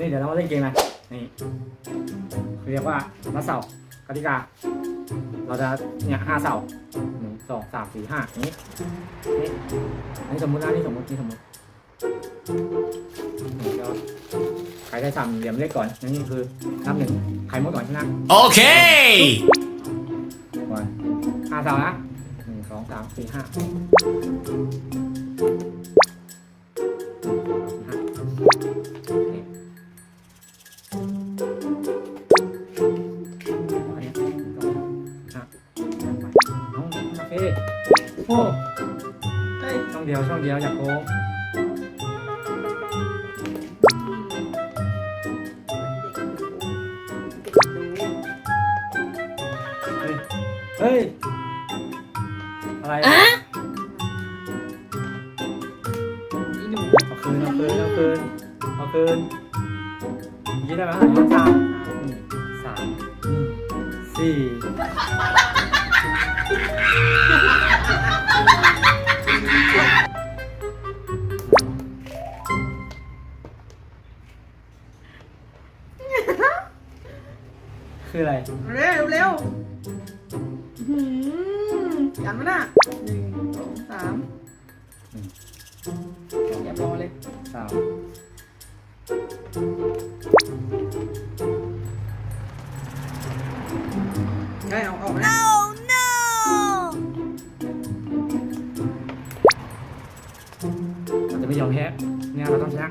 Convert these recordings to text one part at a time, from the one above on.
นี่เดี๋ยวเรามาเล่นเกมนะนี่เรียกว่านัดเสากติกา เราจะเนี่ยห้าเสาหนึ่งสองสามสี่ห้าอย่างนี้นี่อันนี้สมมตินะนี่สมมตินี่สมมตินี่เดี๋ยวใครได้สามเหลี่ยมเลขก่อนนั่นนี่คือนับหนึ่งใครหมดก่อนชนะ Okay! ก่อนห้าเสานะหนึ่งสองสามสี่ห้าห้า เอาโอเคโอ้เฮ้ยช่องเดียวช่องเดียวอย่าโกงเฮ้ยเฮ้ย อะไรอีหนูเอาคืนเอาคืนเอาคืนเอาคืนยี่ได้ไหมเท่าไหร่สามนี่สามนี่สี่ คืออะไร เร็วเร็วหืมยันมาน่ะหนึ่งสองสามอย่ารอเลยสามได้เอาออกนะเราจะไม่ยอมแพ้เนี่ยเราต้องชนะ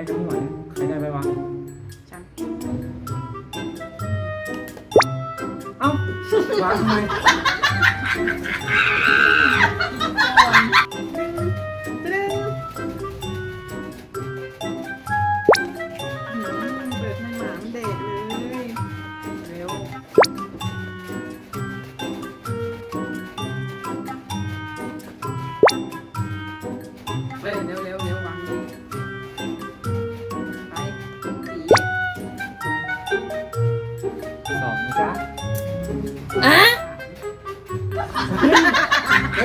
ได้แต่แรกก็ไม่ไหวนะใครได้ไปวะฉันเอ้าวางทำไม สีสองจ้าโ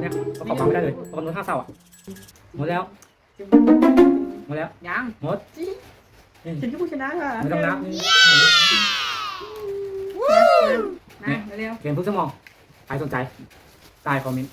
เนี่ยประกอบฟังไม่ได้เลยประกอบโน้ตห้าเศร้าอะหมดแล้ว หมดแล้ว ยังหมดนี่ฉันคือผู้ชนะค่ะไม่ต้องนับนี่นะเร็วเกมทุกสมองใครสนใจใต้คอมเมนต์